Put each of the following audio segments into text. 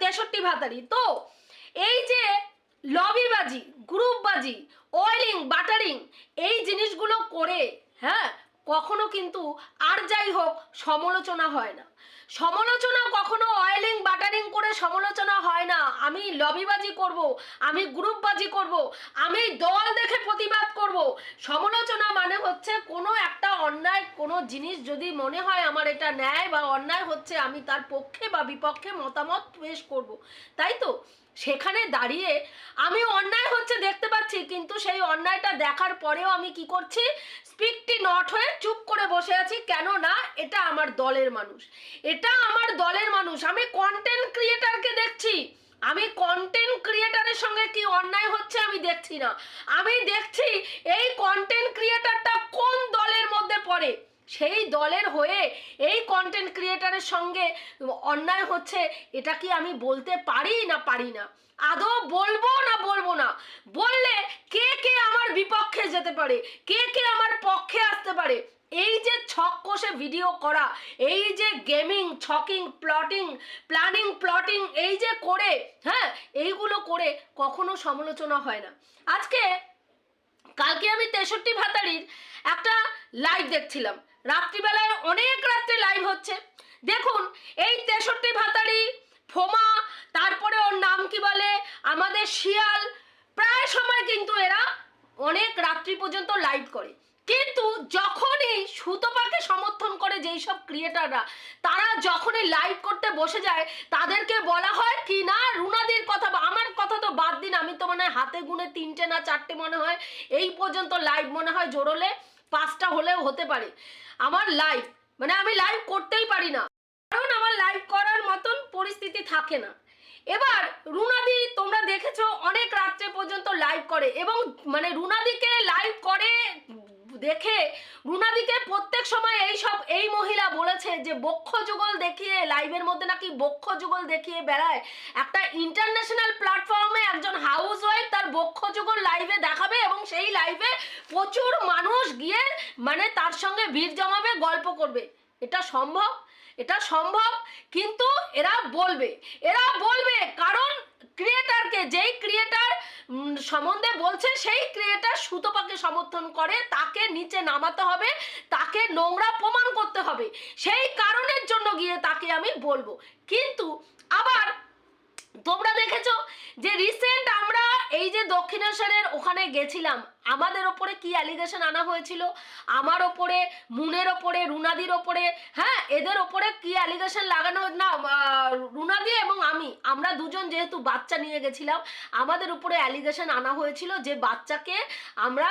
তেষট্টি ভাতারি। তো এই যে লবি বাজি গ্রুপ বাজি অয়েলিং বাটারিং এই জিনিসগুলো করে হ্যাঁ কখনো কিন্তু আর যাই হোক সমালোচনা হয় না। সমালোচনা কখনো অয়েলিং বাটারিং করে সমালোচনা হয় না। আমি লবিবাজি করব, আমি গ্রুপবাজি করব, আমি দল দেখে প্রতিবাদ করব। সমালোচনা মানে হচ্ছে কোনো একটা অন্যায়, কোনো জিনিস যদি মনে হয় আমার এটা ন্যায় বা অন্যায় হচ্ছে, আমি তার পক্ষে বা বিপক্ষে মতামত পেশ করব। তাই তো? সেখানে দাঁড়িয়ে আমি অন্যায় হচ্ছে দেখতে পাচ্ছি, কিন্তু সেই অন্যায়টা দেখার পরেও আমি কি করছি? স্পিকটি নট হয়ে চুপ করে বসে আছি কেন না এটা আমার দলের মানুষ। এটা আমার দলের মানুষ। আমি কন্টেন্ট ক্রিয়েটারকে দেখছি। আমি কন্টেন্ট ক্রিয়েটারের সঙ্গে কি অন্যায় হচ্ছে আমি দেখছি না। আমি দেখছি এই কন্টেন্ট ক্রিয়েটারটা কোন দলের মধ্যে পড়ে? সেই দলের হয়ে এই কন্টেন্ট ক্রিয়েটারের সঙ্গে অন্যায় হচ্ছে, এটা কি আমি বলতে পারি না পারি না? আদৌ বলব না বলব না? বললে কে কে আমার বিপক্ষে যেতে পারে? কে কে আমার পক্ষে আসতে পারে? এই যে ছক কষে ভিডিও করা, এই যে গেমিং ছকিং প্লটিং প্ল্যানিং প্লটিং এই যে করে হ্যাঁ এইগুলো করে কখনো সমালোচনা হয় না। আজকে কালকে আমি তেষট্টি ভাতারির একটা লাইভ দেখছিলাম। রাত্রিবেলায় অনেক রাত্রে লাইভ হচ্ছে। দেখুন, এই তেষট্টি ভাতারি, ফোমা তারপরে ওর নাম কি বলে আমাদের শিয়াল প্রায় সময় কিন্তু এরা অনেক রাত্রি পর্যন্ত লাইভ করে। কিন্তু যখনই সুতপাকে সমর্থন করে যেই সব ক্রিয়েটাররা তারা যখনই লাইভ করতে বসে যায়, তাদেরকে বলা হয়, কি না রুনাদির কথা বা আমার কথা তো বাদ দিন, আমি তো মনে হাতে গুনে তিনটে না চারটে মনে হয় এই পর্যন্ত লাইভ মনে হয় জোরলে পাঁচটা হলেও হতে পারে। আমার লাইভ মানে আমি লাইভ করতেই পারি না। কারণ আমার লাইভ করার মতন পরিস্থিতি থাকে না। এবার রুনাদি, তোমরা দেখেছ, অনেক রাত্রে পর্যন্ত লাইভ করে। এবং মানে রুনাদিকে লাইভ করে দেখে রুনাদিকে প্রত্যেক সময় এই সব এই মহিলা বলেছে যে, বক্ষ যুগল দেখিয়ে লাইভের মধ্যে নাকি বক্ষ যুগল দেখিয়ে বেড়ায়। একটা ইন্টারন্যাশনাল প্ল্যাটফর্মে একজন হাউস ওয়াইফ তার বক্ষ যুগল লাইভে দেখাবে এবং সেই লাইভে প্রচুর মানুষ গিয়ে মানে তার সঙ্গে ভিড় জমাবে, গল্প করবে। এটা সম্ভব? এটা সম্ভব, কিন্তু এরা বলবে। এরা বলবে, কারণ ক্রিয়েটারকে যেই ক্রিয়েটার সম্বন্ধে বলছে, সেই ক্রিয়েটার সুতপাকে সমর্থন করে, তাকে নিচে নামাতে হবে, তাকে নোংরা প্রমাণ করতে হবে। সেই কারণের জন্য গিয়ে তাকে আমি বলব। কিন্তু আবার তোমরা দেখেছ যে রিসেন্ট আমরা এই যে দক্ষিণেশ্বরের ওখানে গেছিলাম, আমাদের ওপরে কি অ্যালিগেশন আনা হয়েছিল? আমার ওপরে, মুনের ওপরে, রুনাদির ওপরে হ্যাঁ এদের ওপরে কি অ্যালিগেশন লাগানো না রুনাদি এবং আমি, আমরা দুজন যেহেতু বাচ্চা নিয়ে গেছিলাম, আমাদের উপরে অ্যালিগেশন আনা হয়েছিল যে বাচ্চাকে আমরা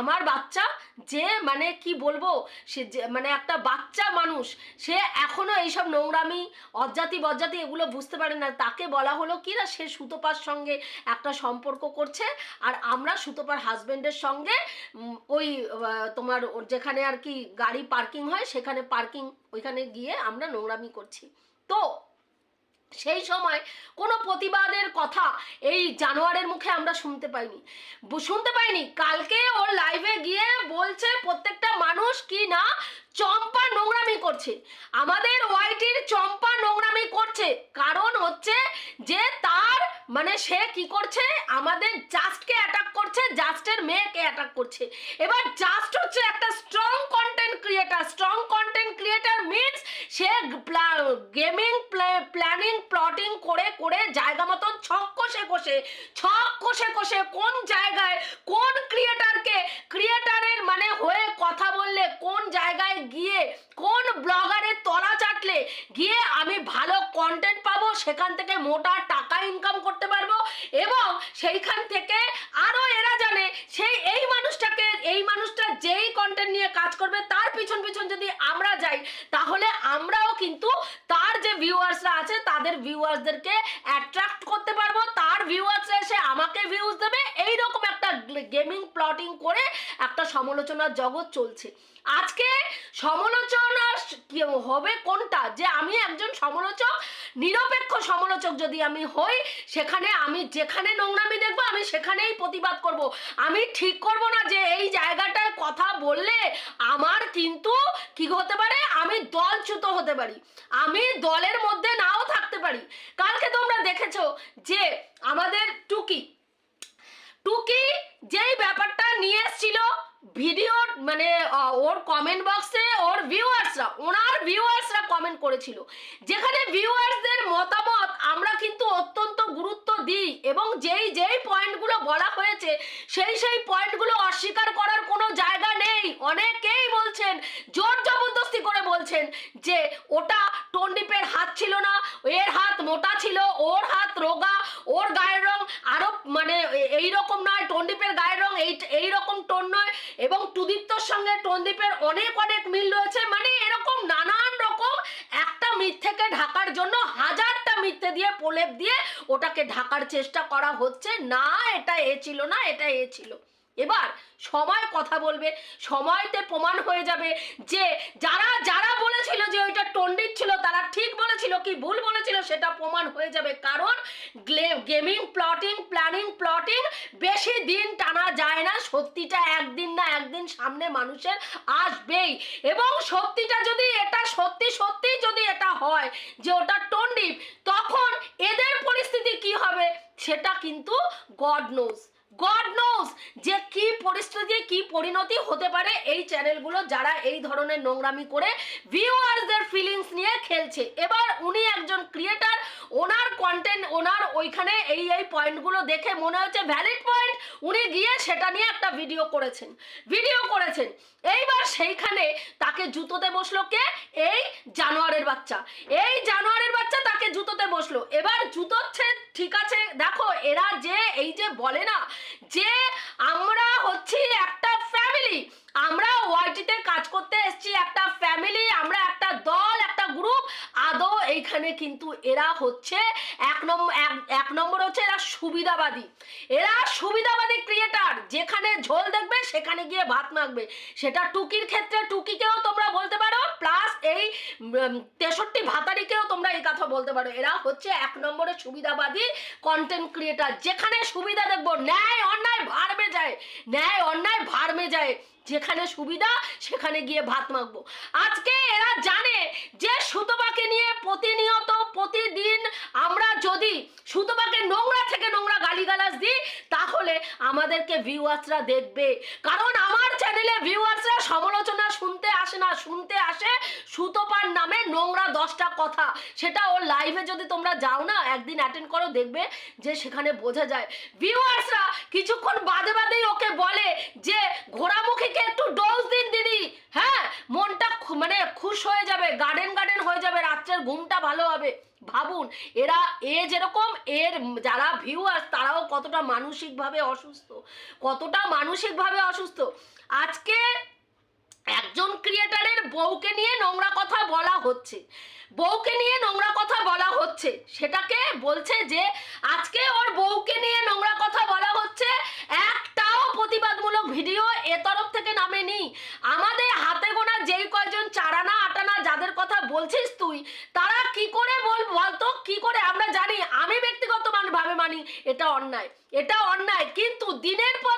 আমার বাচ্চা যে মানে কি বলব, সে যে মানে একটা বাচ্চা মানুষ, সে এখনও এইসব নোংরামি, অজ্জাতি বজ্জাতি এগুলো বুঝতে পারে না। তাকে বলা হলো কি না, সে সুতোপার সঙ্গে একটা সম্পর্ক করছে আর আমরা সুতোপার হাজবেন্ডের সঙ্গে ওই তোমার যেখানে আর কি গাড়ি পার্কিং হয়, সেখানে পার্কিং ওইখানে গিয়ে আমরা নোংরামি করছি। তো সেই সময় কোনো প্রতিবাদের কথা এই জানোয়ারের মুখে আমরা শুনতে পাইনি। শুনতে পাইনি? কালকে ওর লাইভে গিয়ে বলছে প্রত্যেকটা মানুষ কি না চম্পা নোংরামি করছে। আমাদের ওয়াইটির চম্পা নোংরামি করছে। কারণ হচ্ছে যে তার মানে সে কি করছে? আমাদের জাস্টকে অ্যাটাক করছে জাস্টের মেয়েকে অ্যাটাক করছে। এবার জাস্ট হচ্ছে একটা strong content creator strong content creator means সে গেমিং প্ল্যানিং প্লটিং করে করে জায়গা মতন ছক কষে কষে, ছক কষে কষে কোন জায়গায় কোন ক্রিয়েটারকে ক্রিয়েটারের মানে হয়ে কথা বললে, কোন জায়গায় গিয়ে, কোন ব্লগারের তলা চাটলে, গিয়ে আমি ভালো কন্টেন্ট পাবো, সেখান থেকে মোটা টাকা ইনকাম করতে পারব এবং সেইখান থেকে আরও এরা জানে, সেই এই মানুষটাকে, এই মানুষটা যেই কন্টেন্ট নিয়ে কাজ করবে, তার পিছন পিছন যদি আমরা যাই, তাহলে আমরাও কিন্তু তার যে ভিউয়ার্সরা আছে, তাদের ভিউয়ার্সদেরকে অ্যাট্রাক্ট করতে পারব। তার ভিউয়ার্সরা এসে আমাকে ভিউজ দেবে। এইরকম একটা গেমিং প্লটিং করে একটা সমালোচনার জগৎ চলছে। আজকে সমালোচনা হবে কোনটা? যে আমি একজন সমালোচক নিরপেক্ষ সমালোচক যদি আমি হই, সেখানে আমি যেখানে নোংরামি দেখব, আমি সেখানেই প্রতিবাদ করব। আমি ঠিক করব না যে এই জায়গাটায় কথা বললে আমার কিন্তু কি হতে পারে? আমি দলচ্যুত হতে পারি। আমি দলের মধ্যে নাও থাকতে পারি। কালকে তোমরা দেখেছ যে আমাদের টুকি টুকি যেই ব্যাপারটা নিয়ে এসেছিল ভিডিও মানে ওর কমেন্ট বক্সে ওর ভিউয়ার্সরা ওনার ভিউয়ার্সরা কমেন্ট করেছিল। যেখানে ভিউয়ার্সদের মতামত আমরা কিন্তু অত্যন্ত গুরুত্ব দিই এবং যেই যেই পয়েন্টগুলো বলা হয়েছে, সেই সেই পয়েন্টগুলো অস্বীকার করার কোনো জায়গা নেই। অনেকেই বলছেন, জোর জবরদস্তি করে বলছেন যে ওটা টন্ডিপের হাত ছিল না, এর হাত মোটা ছিল, ওর হাত রোগা, ওর গায়ের রং আরও মানে এই রকম নয় টন্ডিপের গায়ের রং এই এই রকম টোন নয় এবং টুদীপ্তর সঙ্গে টন্ডিপের অনেক অনেক মিল রয়েছে। মানে এরকম নানান রকম একটা মিথ্যেকে ঢাকার জন্য হাজারটা মিথ্যে দিয়ে প্রলেপ দিয়ে ওটাকে ঢাকার চেষ্টা করা হচ্ছে। না, এটা এ ছিল না, এটা এ ছিল। এবার সময় কথা বলবে, সময়তে প্রমাণ হয়ে যাবে যে যারা যারা বলেছিল যে ওইটা টন্ডিত ছিল, তারা ঠিক বলেছিল, কি ভুল বলেছিল সেটা প্রমাণ হয়ে যাবে। কারণ গেমিং, প্লটিং, প্ল্যানিং, প্লটিং বেশি দিন টানা যায় না, সত্যিটা একদিন না একদিন সামনে মানুষের আসবেই। এবং সত্যিটা যদি এটা সত্যি সত্যি যদি এটা হয় যে ওটা টন্ডিপ তখন এদের পরিস্থিতি কি হবে সেটা কিন্তু গড নোজ গড নোজ যে কি পরিস্থিতি, কি পরিণতি হতে পারে এই চ্যানেলগুলো যারা এই ধরনের নোংরামি করে ভিউয়ার্সদের ফিলিংস নিয়ে খেলছে। এবার উনি একজন ক্রিয়েটার ওনার কন্টেন্ট ওনার ওইখানে এই এই পয়েন্টগুলো দেখে মনে হচ্ছে ভ্যালিড পয়েন্ট উনি গিয়ে সেটা নিয়ে একটা ভিডিও করেছেন। ভিডিও করেছেন। এইবার সেইখানে তাকে জুতোতে বসল কে? এই জানোয়ারের বাচ্চা। এই জানোয়ারের বাচ্চা তাকে জুতোতে বসল। এবার জুতোচ্ছে ঠিক আছে, দেখো, এরা যে, এই যে বলে না যে আমরা হচ্ছি একটা ফ্যামিলি আমরা ওয়াইটিতে কাজ করতে এসেছি, একটা ফ্যামিলি আমরা একটা দল, একটা গ্রুপ আদৌ এইখানে কিন্তু এরা হচ্ছে এক নম্বর এক নম্বর হচ্ছে এরা সুবিধাবাদী। এরা সুবিধাবাদী ক্রিয়েটার যেখানে ঝোল দেখবে, সেখানে গিয়ে ভাত মাখবে। সেটা টুকির ক্ষেত্রে টুকিকেও তোমরা বলতে পারো প্লাস এই তেষট্টি ভাতারিকেও তোমরা এই কথা বলতে পারো। এরা হচ্ছে এক নম্বরে সুবিধাবাদী কন্টেন্ট ক্রিয়েটার যেখানে সুবিধা দেখব, ন্যায় অন্যায় ভারমে যায়, ন্যায় অন্যায় ভারমে যায়। যেখানে সুবিধা, সেখানে গিয়ে ভাত মাখবো। আজকে এরা জানে যে সুতপাকে নিয়ে প্রতিনিয়ত, প্রতিদিন আমরা যদি সুতপাকে নোংরা থেকে নোংরা গালিগালাজ দিই তাহলে আমাদেরকে ভিউয়ার্সরা দেখবে। কারণ আমার চ্যানেলে ভিউয়ার্সরা সমালোচনা শুনতে আসে না শুনতে আসে সুতপার নামে নোংরা দশটা কথা। সেটা ওর লাইভে যদি তোমরা যাও না, একদিন অ্যাটেন্ড করো, দেখবে যে সেখানে বোঝা যায়। ভিউয়ার্সরা কিছুক্ষণ বাদে বাদেই ওকে বলে যে, ঘোড়ামুখীকে একটু ডোজ দিন দিদি। হ্যাঁ মনটা মানে খুশ হয়ে যাবে গার্ডেন গার্ডেন হয়ে যাবে, রাত্রের ঘুমটা ভালো হবে। ভাবুন, এরা এ যেরকম, এর যারা ভিউয়ার্স তারাও কতটা মানসিকভাবে অসুস্থ। কতটা মানসিকভাবে অসুস্থ। আজকে একজন ক্রিয়েটারের বউকে নিয়ে নোংরা কথা বলা হচ্ছে। বউকে নিয়ে নোংরা কথা বলা হচ্ছে। সেটাকে বলছে যে, আজকে ওর বউকে নিয়ে নোংরা কথা বলা হচ্ছে। একটাও প্রতিবাদমূলক ভিডিও এ তরফ থেকে নামেনি। আমাদের হাতে গোনা যেই কয়জন চারানা, আটানা যাদের কথা বলছিস তুই, তারা কি করে বল, বলতো? কি করে? আমরা জানি। আমি ব্যক্তিগত মান- ভাবে মানি, এটা অন্যায়। এটা অন্যায়। কিন্তু দিনের পর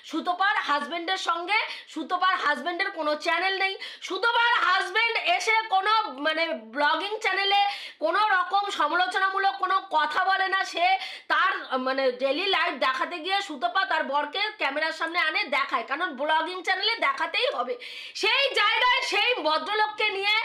সুতোপার হাজবেন্ডের সঙ্গে, সুতোপার হাজবেন্ডের কোনো চ্যানেল নেই। সুতোপার হাজবেন্ড এসে কোনো মানে ব্লগিং চ্যানেলে কোনো রকম সমালোচনামূলক কোনো কথা বলে না সে। তার মানে ডেলি লাইফ দেখাতে গিয়ে সুতপা তার বরকে ক্যামেরার সামনে আনে, দেখায়। কারণ ব্লগিং চ্যানেলে দেখাতেই হবে। সেই জায়গায় সেই ভদ্রলোককে নিয়ে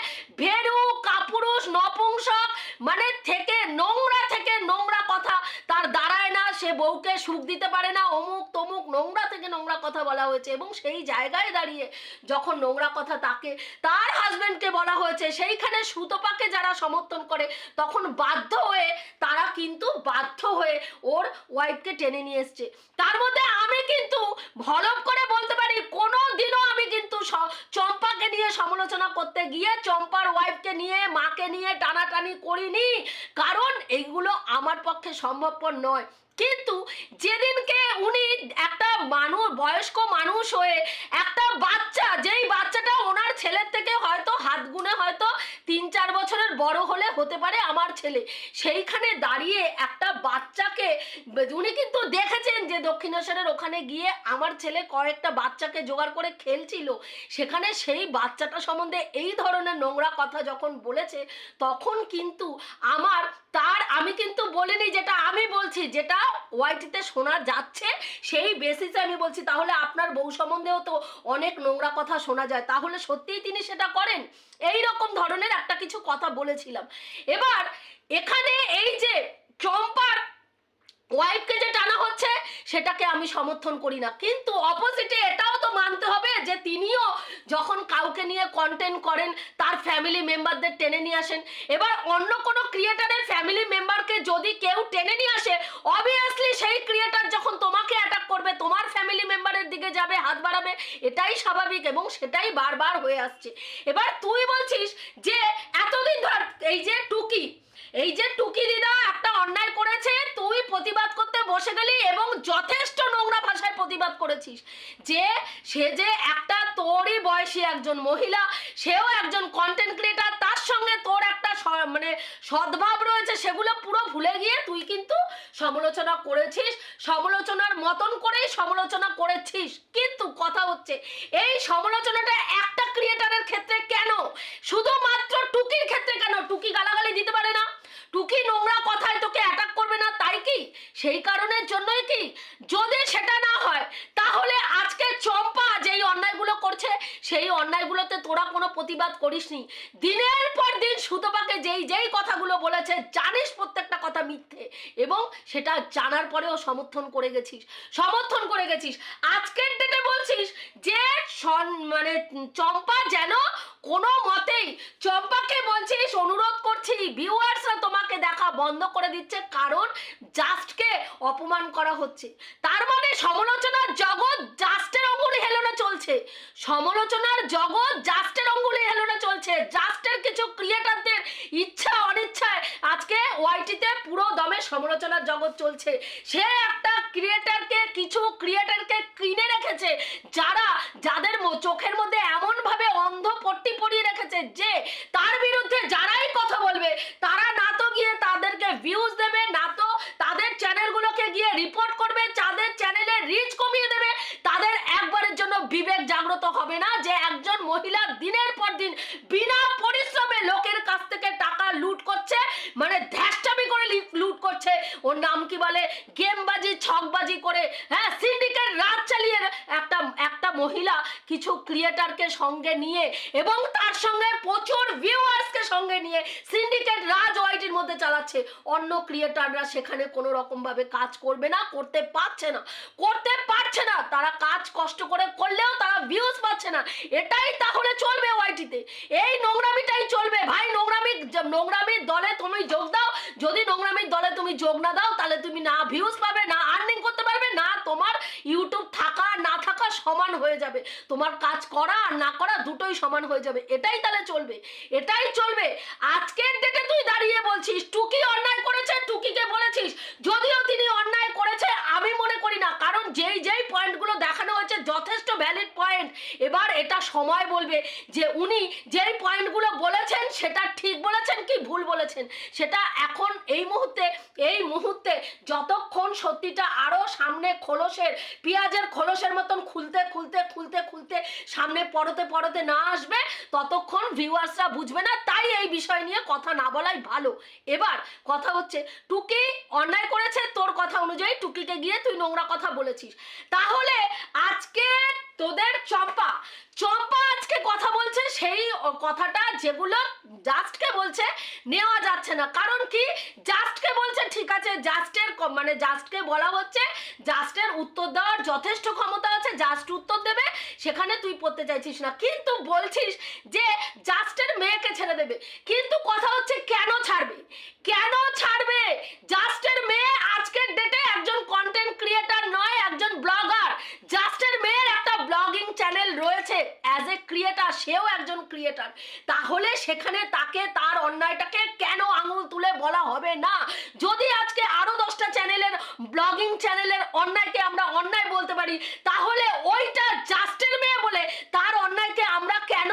ভেরু, কাপুরুষ, নপুংসক মানে থেকে নোংরা থেকে নোংরা কথা। তার দাঁড়ায় না, সে বউকে সুখ দিতে পারে না অমুক তমুক নোংরা থেকে নোংরা কথা বলা হয়েছে এবং সেই জায়গায় দাঁড়িয়ে যখন নোংরা কথা তাকে, তার হাজবেন্ডকে বলা হয়েছে, সেইখানে সুতপাকে যারা সমর্থন করে, তখন বাধ্য হয়ে তারা কিন্তু বাধ্য হয়ে ওর ওয়াইফকে টেনে নিয়ে এসছে। তার মধ্যে আমি কিন্তু ভলপ করে বলতে পারি কোনো দিনও আমি কিন্তু চম্পাকে নিয়ে সমালোচনা করতে গিয়ে চম্পার ওয়াইফকে নিয়ে, মাকে নিয়ে টানাটানি করিনি। কারণ এইগুলো আমার পক্ষে সম্ভবপর নয়। কিন্তু যেদিনকে উনি একটা মানুষ বয়স্ক মানুষ হয়ে একটা বাচ্চা, যেই বাচ্চাটা ওনার ছেলের থেকে হয়তো হাত গুনে হয়তো তিন চার বছরের বড় হলে হতে পারে আমার ছেলে, সেইখানে দাঁড়িয়ে একটা বাচ্চাকে, উনি কিন্তু দেখেছেন যে দক্ষিণেশ্বরের ওখানে গিয়ে আমার ছেলে কয়েকটা বাচ্চাকে জোগাড় করে খেলছিল। সেখানে সেই বাচ্চাটা সম্বন্ধে এই ধরনের নোংরা কথা যখন বলেছে, তখন কিন্তু আমার তার, আমি কিন্তু বলিনি যেটা আমি বলছি, যেটা ওয়াইটিতে শোনা যাচ্ছে, সেই বেসিসে আমি বলছি, তাহলে আপনার বউ সম্বন্ধেও তো অনেক নোংরা কথা শোনা যায়। তাহলে সত্যিই তিনি সেটা করেন? এই রকম ধরনের একটা কিছু কথা বলেছিলাম। এবার, এখানে এই যে চম্পার ওয়াইফকে যে টানা হচ্ছে, সেটাকে আমি সমর্থন করি না। কিন্তু অপোজিটে এটাও তো মানতে হবে যে, তিনিও যখন কাউকে নিয়ে কন্টেন্ট করেন, তার ফ্যামিলি মেম্বারদের টেনে নিয়ে আসেন। এবার অন্য কোনো ক্রিয়েটারের ফ্যামিলি মেম্বারকে যদি কেউ টেনে নিয়ে আসে অবভিয়াসলি সেই ক্রিয়েটার যখন তোমাকে অ্যাটাক করবে, তোমার ফ্যামিলি মেম্বারের দিকে যাবে, হাত বাড়াবে। এটাই স্বাভাবিক এবং সেটাই বারবার হয়ে আসছে। এবার তুই বলছিস যে, এতদিন ধর, এই যে টুকি এই যে টুকি দিদা, একটা অন্যায় করেছে, তুই প্রতিবাদ করতে বসে গেলি এবং যথেষ্ট নোংরা ভাষায় প্রতিবাদ করেছিস। যে, সে যে একটা তোরই বয়সী একজন মহিলা, সেও একজন কন্টেন্ট ক্রিয়েটার তার সঙ্গে তোর একটা মানে সদ্ভাব রয়েছে, সেগুলো পুরো ভুলে গিয়ে তুই কিন্তু সমালোচনা করেছিস, সমালোচনার মতন করেই সমালোচনা করেছিস। কিন্তু কথা হচ্ছে, এই সমালোচনাটা একটা ক্রিয়েটারের ক্ষেত্রে কেন? শুধুমাত্র টুকির ক্ষেত্রে কেন? টুকি গালাগালি দিতে পারে না। টুকি নোংরা কথায় তোকে অ্যাটাক করবে না, তাই কি? সেই কারণের জন্যই কি? যদি সেটা না হয়, তাহলে আজকে চম্পা সেই অন্যায়গুলোতে তোরা কোনো প্রতিবাদ করিসনি। দিনের পর দিন সুতপাকে যেই যেই কথাগুলো বলেছে, জানিস প্রত্যেকটা কথা মিথ্যে। এবং সেটা জানার পরেও সমর্থন করে গেছিস। সমর্থন করে গেছিস। আজকের ডেটে বলছিস যে মানে চম্পা যেন কোনো মতেই, চম্পাকে বলছিস, অনুরোধ করছি ভিউয়ার্সরা তোমাকে দেখা বন্ধ করে দিচ্ছে কারণ জাস্টকে অপমান করা হচ্ছে। তার মানে সমালোচনার জগৎ জাস্টের ওপর হেলনা চলছে। সমালোচনার জগৎ জাস্টের অঙ্গুলি হেলোটা চলছে। জাস্টের কিছু ক্রিয়েটারদের ইচ্ছা, অনিচ্ছায় আজকে ওয়াইটিতে পুরো দমে সমালোচনার জগৎ চলছে। সে একটা ক্রিয়েটারকে, কিছু ক্রিয়েটারকে কিনে রেখেছে যারা, যাদের চোখের মধ্যে এমন ভাবে অন্ধ পট্টি পরিয়ে রেখেছে যে তার বিরুদ্ধে যারাই কথা বলবে তারা না তো গিয়ে তাদেরকে ভিউজ দেবে না তো তাদের চ্যানেলগুলোকে গিয়ে রিপোর্ট করবে তাদের চ্যানেলের রিচ কমিয়ে দেবে তাদের একবারের জন্য বিবেক জাগ্রত হবে না যে একজন মহিলা দিনের পর দিন বিনা পরিশ্রমে লোকের কাছ থেকে টাকা লুট করছে মানে ধ্যাসটামি করে লি- লুট করছে ওর নাম কি বলে গেমবাজি ছকবাজি করে হ্যাঁ সিন্ডিকেট রাত চালিয়ে একটা একটা মহিলা কিছু ক্রিয়েটারকে সঙ্গে নিয়ে এবং তার সঙ্গে প্রচুর ভিউয়ার্সকে সঙ্গে নিয়ে সিন্ডিকেট রাজ ওয়াইটির মধ্যে চালাচ্ছে। অন্য ক্রিয়েটাররা সেখানে কোনো রকম ভাবে কাজ করবে না, করতে পারছে না। করতে পারছে না, তারা কাজ কষ্ট করে করলেও তারা ভিউজ পাচ্ছে না। এটাই তাহলে চলবে ওয়াইটিতে এই নোংরামিটাই চলবে। ভাই, নোংরামি নোংরামির দলে তুমি যোগ দাও। যদি নোংরামির দলে তুমি যোগ না দাও, তাহলে তুমি না ভিউজ পাবে, না আর্নিং করতে পারবে, না তোমার ইউটিউব থাকা আর সমান হয়ে যাবে। তোমার কাজ করা আর না করা দুটোই সমান হয়ে যাবে। এটাই তাহলে চলবে। এটাই চলবে। আজকের ডেটে তুই দাঁড়িয়ে বলছিস, টুকি অন্যায় করেছে, টুকিকে বলেছিস। যদিও তিনি অন্যায় করেছে, আমি মনে করি না। কারণ যেই যেই পয়েন্টগুলো দেখানো হয়েছে, যথেষ্ট ভ্যালিড পয়েন্ট এবার এটা সময় বলবে যে উনি যেই পয়েন্টগুলো বলেছেন, সেটা ঠিক বলেছেন কি ভুল বলেছেন? সেটা এখন এই মুহূর্তে এই মুহূর্তে যতক্ষণ সত্যিটা আরও সামনে খোলসের, পেঁয়াজের খোলসের মতন খুলতে খুলতে খুলতে খুলতে সামনে পড়তে পড়তে না আসবে, ততক্ষণ ভিউয়ার্সরা বুঝবে না, তাই এই বিষয় নিয়ে কথা না বলাই ভালো। এবার কথা হচ্ছে, টুকি অন্যায় করেছে, তোর কথা অনুযায়ী টুকিকে গিয়ে তুই নোংরা কথা বলেছিস। তাহলে আজকে তোদের চম্পা চম্পা আজকে কথা বলছে সেই কথাটা যেগুলো জাস্টকে বলছে নেওয়া যাচ্ছে না। কারণ কি? জাস্টকে বলছে, ঠিক আছে, জাস্টের মানে জাস্টকে বলা হচ্ছে, জাস্টের উত্তর দেওয়ার যথেষ্ট ক্ষমতা আছে, জাস্ট উত্তর দেবে, সেখানে তুই পড়তে চাইছিস না। কিন্তু বলছিস যে জাস্টের মেয়েকে ছেড়ে দেবে। কিন্তু কথা হচ্ছে কেন ছাড়বে? কেন ছাড়বে? জাস্টের মেয়ে আজকের ডেটে একজন কন্টেন্ট ক্রিয়েটার নয়, একজন ব্লগার জাস্টের মেয়ের একটা ব্লগিং চ্যানেল রয়েছে। অ্যাজ এ ক্রিয়েটার সেও একজন ক্রিয়েটার তাহলে সেখানে তাকে, তার অন্যায়টাকে কেন আঙুল তুলে বলা হবে না? যদি আজকে আরও দশটা চ্যানেলের ব্লগিং চ্যানেলের অন্যায়কে আমরা অন্যায় বলতে পারি, তাহলে ওইটা জাস্টের মেয়ে বলে, তার অন্যায়কে আমরা কেন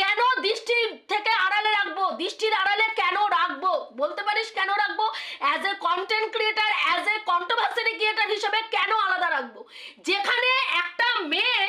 কেন দৃষ্টি থেকে আড়ালে রাখব? দৃষ্টির আড়ালে কেন রাখব? বলতে পারিস কেন রাখব? As a content creator as a controversy creator হিসেবে কেন আলাদা রাখব? যেখানে একটা মেয়ে,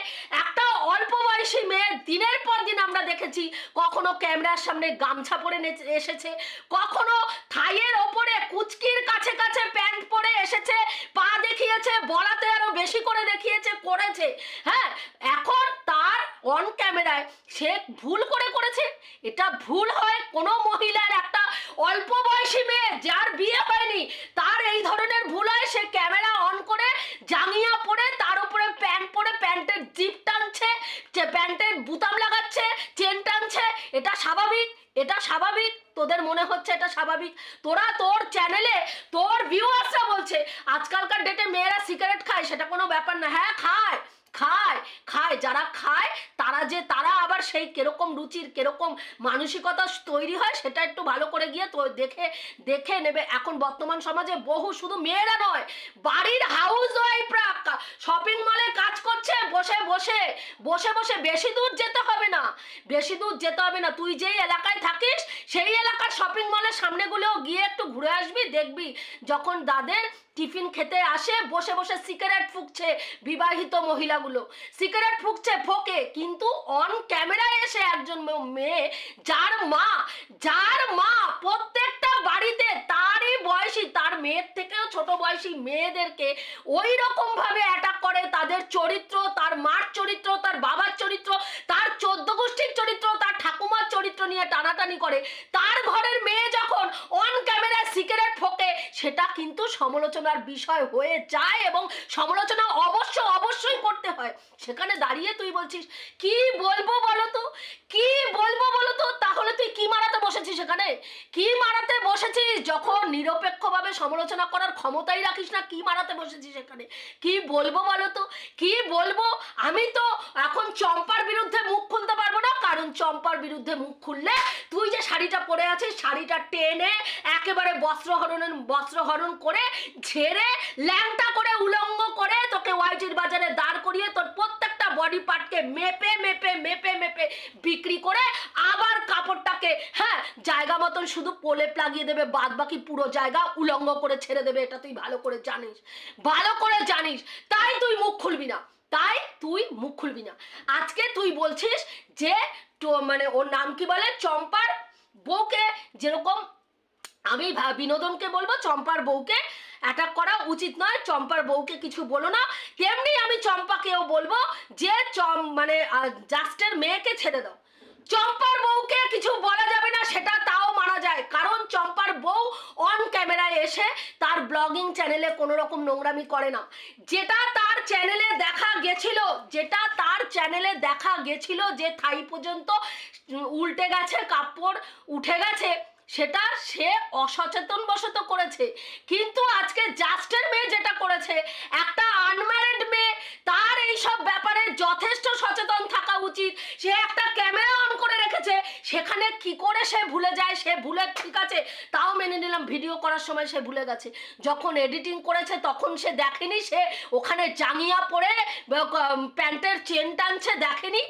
একটা অল্প বয়সী মেয়ে দিনের পর দিন আমরা দেখেছি কখনো ক্যামেরার সামনে গামছা পরে এসেছে, কখনো থাইয়ের ওপরে কুচকির কাছে কাছে প্যান্ট পরে এসেছে, পা দেখিয়েছে, বলাতে আরও বেশি করে দেখিয়েছে, করেছে। হ্যাঁ এখন তার অন ক্যামেরায় সে ভুল করে করেছে। এটা ভুল হয় কোনো মহিলার একটা অল্প বয়সী মেয়ে যার বিয়ে হয়নি, তার এই ধরনের ভুল হয়, সে ক্যামেরা অন করে জাঙ্গিয়া পরে তার উপরে প্যান্ট পরে প্যান্টের জিপ টানছে যে প্যান্টের বুতাম লাগাচ্ছে, চেন টানছে, এটা স্বাভাবিক এটা স্বাভাবিক, তোদের মনে হচ্ছে এটা স্বাভাবিক। তোরা তোর চ্যানেলে তোর ভিউয়ার্সরা বলছে, আজকালকার ডেটে মেয়েরা সিগারেট খায়, সেটা কোনো ব্যাপার না। হ্যাঁ খায়। খায় খায়, যারা খায়, তারা যে, তারা আবার সেই কীরকম রুচির, কীরকম মানসিকতা তৈরি হয়, সেটা একটু ভালো করে গিয়ে তো দেখে দেখে নেবে। এখন বর্তমান সমাজে বহু শুধু মেয়েরা নয়, বাড়ির হাউস ওয়াইফরা শপিং মলে কাজ করছে, বসে বসে বসে বসে বেশি দূর যেতে হবে না, বেশি দূর যেতে হবে না। তুই যেই এলাকায় থাকিস, সেই এলাকার শপিং মলের সামনেগুলোও গিয়ে একটু ঘুরে আসবি, দেখবি। যখন দাদের টিফিন খেতে আসে, বসে বসে সিগারেট ফুঁকছে বিবাহিত মহিলাগুলো সিগারেট ফুঁকছে ফোকে কিন্তু অন ক্যামেরায় এসে একজন মেয়ে, যার মা যার মা প্রত্যেকটা বাড়িতে তারই বয়সী, তার মেয়ের থেকেও ছোট বয়সী মেয়েদেরকে ওই রকম ভাবে অ্যাটাক করে। তাদের চরিত্র, তার মার চরিত্র, তার বাবার চরিত্র, তার চোদ্দ গোষ্ঠীর চরিত্র, তার ঠাকুমার চরিত্র নিয়ে টানাটানি করে। তার ঘরের মেয়ে যখন অন ক্যামেরায় সিগারেট ফোকে সেটা কিন্তু সমালোচনার বিষয় হয়ে যায় এবং সমালোচনা অবশ্য অবশ্যই করতে হয়। সেখানে দাঁড়িয়ে তুই বলছিস, কি বলব বলো তো কি বলব বলো তো তাহলে তুই কি মারাতে বসেছিস সেখানে? কি মারাতে বসেছিস? যখন নিরপেক্ষভাবে সমালোচনা করার ক্ষমতাই রাখিস না, কি মারাতে বসেছিস সেখানে? কি বলব বলো তো কি বলব? আমি তো এখন চম্পার বিরুদ্ধে মুখ খুলতে পারব না, কারণ চম্পার বিরুদ্ধে মুখ খুললে তুই যে শাড়িটা পরে আছিস, শাড়িটা টেনে একেবারে বস্ত্রহরণ বস্ত্রহরণ করে, ঝেড়ে, ল্যাংটা করে, উলঙ্গ করে তোকে ওয়াইজির বাজারে দাঁড় করিয়ে তোর প্রত্যেকটা বডি পার্টকে মেপে মেপে মেপে মেপে বিক্রি করে আবার কাপড়টাকে হ্যাঁ জায়গা মতন শুধু প্রলেপ লাগিয়ে দেবে বাদ বাকি পুরো জায়গা উলঙ্গ করে ছেড়ে দেবে, এটা তুই ভালো করে জানিস। ভালো করে জানিস, তাই তুই মুখ খুলবি না, তাই তুই মুখ খুলবি না। আজকে তুই বলছিস যে মানে ওর নাম কি বলে? চম্পার বউকে যেরকম আমি বিনোদনকে বলব, চম্পার বউকে অ্যাটাক করা উচিত নয়। চম্পার বউকে কিছু বলো না। তেমনি আমি চম্পাকেও বলব যে, চম মানে জাস্টের মেয়েকে ছেড়ে দাও। চম্পার বউকে কিছু বলা যাবে না, সেটা তাও মানা যায়। কারণ চম্পার বউ অন ক্যামেরায় এসে তার ব্লগিং চ্যানেলে কোনো রকম নোংরামি করে না। যেটা তার চ্যানেলে দেখা গেছিল, যেটা তার চ্যানেলে দেখা গেছিল যে, থাই পর্যন্ত উল্টে গেছে, কাপড় উঠে গেছে সেটা সে অসচেতন বশত করেছে। কিন্তু আজকে জাস্টের মেয়ে যেটা করেছে, একটা আনম্যারিড মেয়ে, তার এইসব ব্যাপারে যথেষ্ট সচেতন থাকা উচিত। সে একটা ক্যামেরা অন করে রেখেছে, সেখানে কি করে সে ভুলে যায়, সে ভুলে ঠিক আছে, তাও মেনে নিলাম ভিডিও করার সময় সে ভুলে গেছে। যখন এডিটিং করেছে, তখন সে দেখেনি, সে ওখানে জাঙ্গিয়া পরে প্যান্টের চেন টানছে, দেখেনি।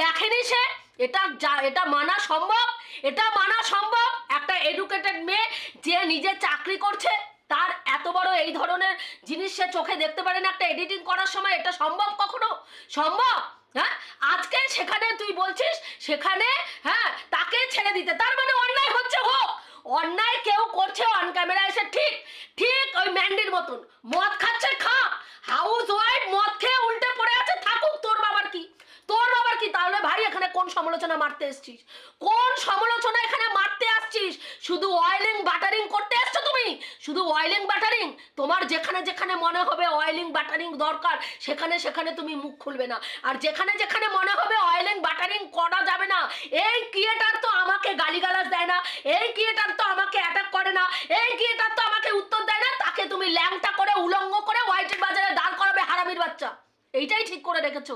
দেখেনি সে, এটা যা, এটা মানা সম্ভব, এটা মানা সম্ভব একটা এডুকেটেড মেয়ে যে নিজে চাকরি করছে, তার এত বড় এই ধরনের জিনিস সে চোখে দেখতে পারে না, একটা এডিটিং করার সময় এটা সম্ভব কখনো? সম্ভব? হ্যাঁ? আজকে সেখানে তুই বলছিস, সেখানে হ্যাঁ তাকে ছেড়ে দিতে। তার মানে অন্যায় হচ্ছে, হোক। অন্যায় কেউ করছে অন ক্যামেরা এসে ঠিক ঠিক ওই ম্যান্ডির মতন। মদ খাচ্ছে, খা। হাউস ওয়াইফ মদ খেয়ে উল্টে পড়ে আছে, থাকুক, তোর বাবার কি? তোর বাবার কি? তাহলে ভাই, এখানে কোন সমালোচনা মারতে এসছিস? কোন সমালোচনা এখানে মারতে আসছিস? শুধু অয়েলিং বাটারিং করতে এসছো তুমি? শুধু অয়েলিং বাটারিং তোমার যেখানে যেখানে মনে হবে অয়েলিং বাটারিং দরকার, সেখানে সেখানে তুমি মুখ খুলবে না। আর যেখানে যেখানে মনে হবে অয়েলিং বাটারিং করা যাবে না, এই ক্রিয়েটার তো আমাকে গালিগালাজ দেয় না, এই ক্রিয়েটার তো আমাকে অ্যাটাক করে না, এই ক্রিয়েটার তো আমাকে উত্তর দেয় না, তাকে তুমি ল্যাংটা করে, উলঙ্গ করে হোয়াইটের বাজারে দাঁড় করাবে হারামির বাচ্চা। এইটাই ঠিক করে রেখেছো।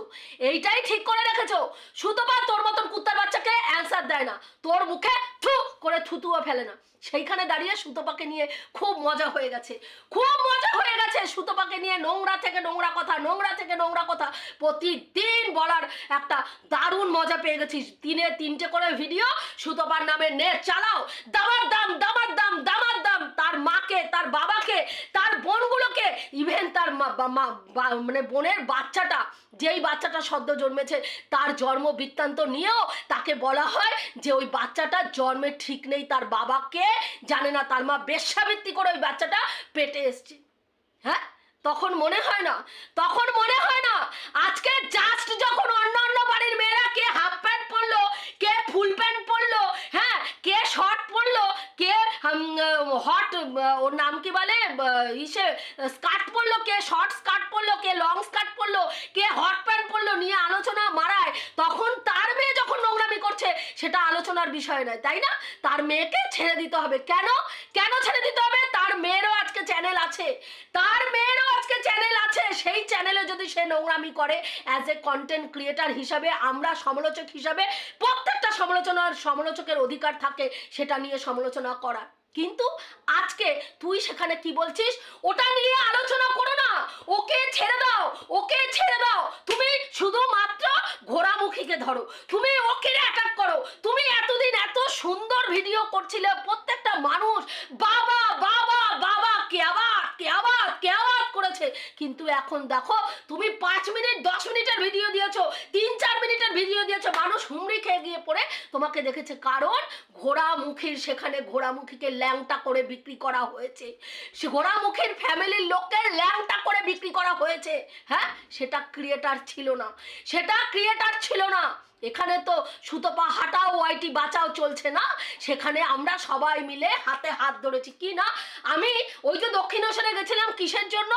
এইটাই ঠিক করে রেখেছো। সুতপা তোর মতন কুত্তার বাচ্চাকে অ্যান্সার দেয় না। তোর মুখে থু করে থুতুও ফেলে না। সেইখানে দাঁড়িয়ে সুতপাকে নিয়ে খুব মজা হয়ে গেছে। খুব মজা হয়ে গেছে সুতপাকে নিয়ে নোংরা থেকে নোংরা কথা, নোংরা থেকে নোংরা কথা। প্রতিদিন বলার একটা দারুণ মজা পেয়ে গেছিস। দিনে তিনটে করে ভিডিও সুতপার নামে নেট চালাও। দামার দাম দামার দাম দামার দাম তার মাকে, তার বাবাকে, তার বোনগুলোকে ইভেন তার মানে বোনের বাচ্চাটা, যেই বাচ্চাটা সদ্য জন্মেছে, তার জন্ম বৃত্তান্ত নিয়েও তাকে বলা হয় যে ওই বাচ্চাটা জন্মে ঠিক নেই, তার বাবাকে জানে না, তার মা বেশ্যাবৃত্তি করে ওই বাচ্চাটা পেটে এসছে। হ্যাঁ? তখন মনে হয় না, তখন মনে হয় না, আজকে জাস্ট যখন অন্য অন্য বাড়ির মেয়েরা কে হাফ প্যান্ট পরলো, কে ফুল প্যান্ট পরলো হ্যাঁ কে শর্ট পরলো, কে হট ওর নাম কি বলে ইসে স্কার্ট পরলো কে শর্ট স্কার্ট পরলো কে লং স্কার্ট পরলো কে হট প্যান্ট পরলো নিয়ে আলোচনা মারায়। তখন তার মেয়ে যখন নোংরামি করছে, সেটা আলোচনার বিষয় নয়, তাই না? তার মেয়েকে ছেড়ে দিতে হবে। কেন? কেন ছেড়ে দিতে হবে? তার মেয়েরও আজকে চ্যানেল আছে। তার মেয়েরও আজকে চ্যানেল আছে। সেই চ্যানেলে যদি সে নোংরামি করে অ্যাজ এ কন্টেন্ট ক্রিয়েটার হিসাবে, আমরা সমালোচক হিসাবে, প্রত্যেকটা সমালোচনার সমালোচকের অধিকার থাকে, সেটা নিয়ে সমালোচনা করার। কিন্তু আজকে তুই সেখানে কি বলছিস? ওটা নিয়ে আলোচনা করো না। ওকে ছেড়ে দাও, ওকে ছেড়ে দাও। তুমি শুধুমাত্র ঘোড়ামুখীকে ধরো। তুমি ওকে অ্যাটাক করো। তুমি এতদিন এত সুন্দর ভিডিও করছিলে, প্রত্যেকটা মানুষ বাবা বাবা বাবা কে আবার কে আবার কে আবার করেছে? কিন্তু এখন দেখো, তুমি পাঁচ মিনিট, দশ মিনিটের ভিডিও দিয়েছ, তিন, চার মিনিটের ভিডিও দিয়েছ, মানুষ হুমড়ি খেয়ে গিয়ে পড়ে। তোমাকে দেখেছে কারণ, ঘোড়ামুখীর সেখানে ঘোড়ামুখীকে ল্যাংটা করে বিক্রি করা হয়েছে। সে ঘোড়ামুখীর ফ্যামিলির লোককে ল্যাংটা করে বিক্রি করা হয়েছে। হ্যাঁ? সেটা ক্রিয়েটার ছিল না। সেটা ক্রিয়েটার ছিল না। এখানে তো সুতপা হাঁটাও, ওয়াইটি বাঁচাও চলছে না। সেখানে আমরা সবাই মিলে হাতে হাত ধরেছি। কি না? আমি ওই যে দক্ষিণেশ্বরে গেছিলাম কিসের জন্য?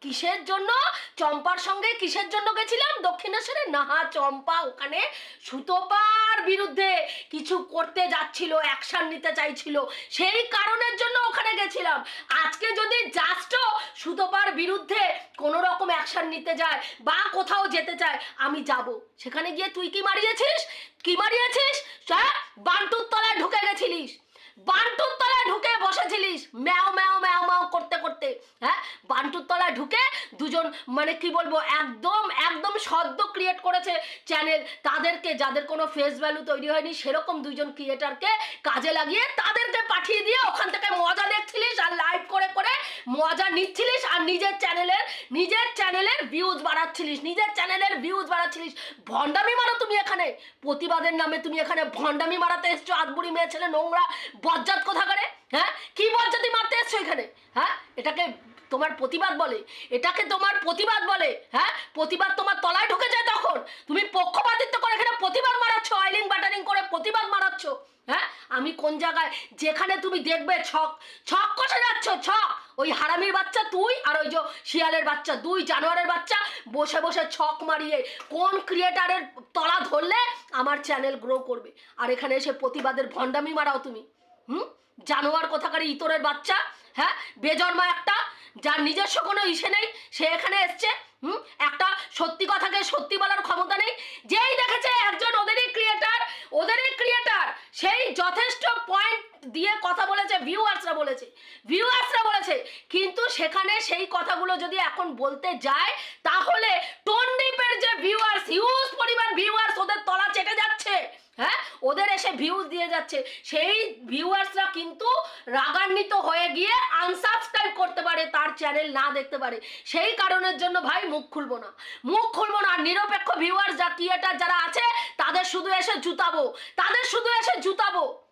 কিসের জন্য? চম্পার সঙ্গে কিসের জন্য গেছিলাম? দক্ষিণেশ্বরে? না, চম্পা ওখানে সুতপার বিরুদ্ধে কিছু করতে যাচ্ছিল অ্যাকশন নিতে চাইছিল। সেই কারণের জন্য ওখানে গেছিলাম। আজকে যদি জাস্টও সুতপার বিরুদ্ধে কোনো রকম অ্যাকশন নিতে যায় বা কোথাও যেতে চায়, আমি যাব। সেখানে গিয়ে তুই কি মারিয়েছিস? কি মারিয়েছিস? হ্যাঁ? বান্টুর তলায় ঢুকে গেছিলিস। বান্টুর তলায় ঢুকে বসেছিলিস? ম্যাও ম্যাও ম্যাও ম্যাও করতে করতে। হ্যাঁ? বান্টুর তলায় ঢুকে দুজন মানে কি বলব, একদম একদম সদ্য ক্রিয়েট করেছে চ্যানেল তাদেরকে, যাদের কোনো ফেস ভ্যালু তৈরি হয়নি, সেরকম দুজন ক্রিয়েটারকে কাজে লাগিয়ে তাদেরকে পাঠিয়ে দিয়ে ওখান থেকে মজা দেখছিলিস আর লাইভ করে করে মজা নিচ্ছিলিস আর নিজের চ্যানেলের নিজের চ্যানেলের ভিউজ বাড়াচ্ছিলিস, নিজের চ্যানেলের ভিউজ বাড়াচ্ছিলিস। ভণ্ডামি মারো তুমি এখানে। প্রতিবাদের নামে তুমি এখানে ভণ্ডামি মারাতে এসছো আদবুড়ি মেয়ে ছেলে, নোংরা বজ্জাত কোথা করে হ্যাঁ? কি বজ্জাতি মারতে এসছো এখানে? হ্যাঁ? এটাকে তোমার প্রতিবাদ বলে। এটাকে তোমার প্রতিবাদ বলে। হ্যাঁ? প্রতিবাদ তোমার তলায় ঢুকে যায় তখন। তুমি পক্ষপাতিত্ব করে এখানে প্রতিবাদ মারাচ্ছ অয়েলিং বাটারিং করে প্রতিবাদ মারাচ্ছ। হ্যাঁ? আমি কোন জায়গায়? যেখানে তুমি দেখবে ছক ছক কষে যাচ্ছ, ছক। ওই হারামির বাচ্চা তুই আর ওই যে শিয়ালের বাচ্চা, দুই জানোয়ারের বাচ্চা বসে বসে ছক মারিয়ে কোন ক্রিয়েটারের তলা ধরলে আমার চ্যানেল গ্রো করবে। আর এখানে এসে প্রতিবাদের ভণ্ডামি মারাও তুমি। হুম? জানোয়ার কোথাকারী ইতরের বাচ্চা হ্যাঁ? বেজন্মা একটা, যার নিজস্ব কোনো ইসে নেই, সে এখানে এসছে, হুম? একটা সত্যি কথাকে সত্যি বলার ক্ষমতা নেই। যেই দেখেছে একজন ওদেরই ক্রিয়েটার ওদেরই ক্রিয়েটার সেই যথেষ্ট পয়েন্ট দিয়ে কথা বলেছে ভিউয়ার্সরা বলেছে ভিউয়ার্সরা বলেছে। কিন্তু সেখানে সেই কথাগুলো যদি এখন বলতে যায়, তাহলে টন্ডিপের যে ভিউয়ার্স হিউজ পরিমাণ ভিউয়ার্স ওদের তলা চেটে যাচ্ছে। হ্যাঁ? ওদের এসে ভিউজ দিয়ে যাচ্ছে। সেই ভিউয়ার্সরা কিন্তু রাগান্বিত হয়ে গিয়ে আনসাবস্ক্রাইব করতে পারে, তার চ্যানেল না দেখতে পারে। সেই কারণের জন্য ভাই মুখ খুলবো না। মুখ খুলবো না। নিরপেক্ষ ভিউয়ার্স যা ক্রিয়েটার যারা আছে, তাদের শুধু এসে জুতাবো। তাদের শুধু এসে জুতাবো।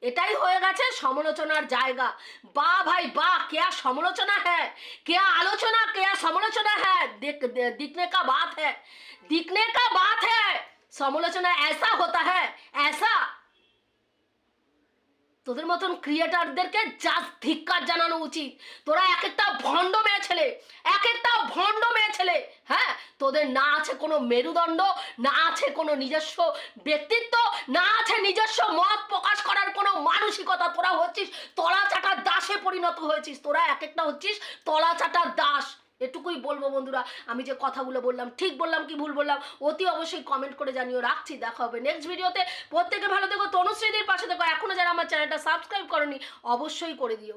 এটাই হয়ে গেছে সমালোচনার জায়গা। বা ভাই, বা, কেয়া সমালোচনা হ্যাঁ। কেয়া আলোচনা, কেয়া সমালোচনা হ্যাঁ। দিকনে কা বাত হ্যাঁ। দিকনে কা বাত হ্যাঁ। সমালোচনা এসা হতা হ্যাঁ এসা। তোদের মতন ক্রিয়েটারদেরকে যা ধিক্কার জানানো উচিত। তোরা এক একটা ভণ্ড মেয়ে ছেলে, এক একটা ভণ্ড মেয়ে ছেলে হ্যাঁ? তোদের না আছে কোনো মেরুদণ্ড, না আছে কোনো নিজস্ব ব্যক্তিত্ব, না আছে নিজস্ব মত প্রকাশ করার কোনো মানসিকতা। তোরা হচ্ছিস তলা চাটার দাসে পরিণত হয়েছিস। তোরা এক একটা হচ্ছিস তলা চাটার দাস। এটুকুই বলব বন্ধুরা, আমি যে কথাগুলো বললাম, ঠিক বললাম কি ভুল বললাম, অতি অবশ্যই কমেন্ট করে জানিও, রাখছি, দেখা হবে নেক্সট ভিডিওতে প্রত্যেকে ভালো থেকো, তনুশ্রীদের পাশে দেখো এখনও যারা আমার চ্যানেলটা সাবস্ক্রাইব করনি, অবশ্যই করে দিও।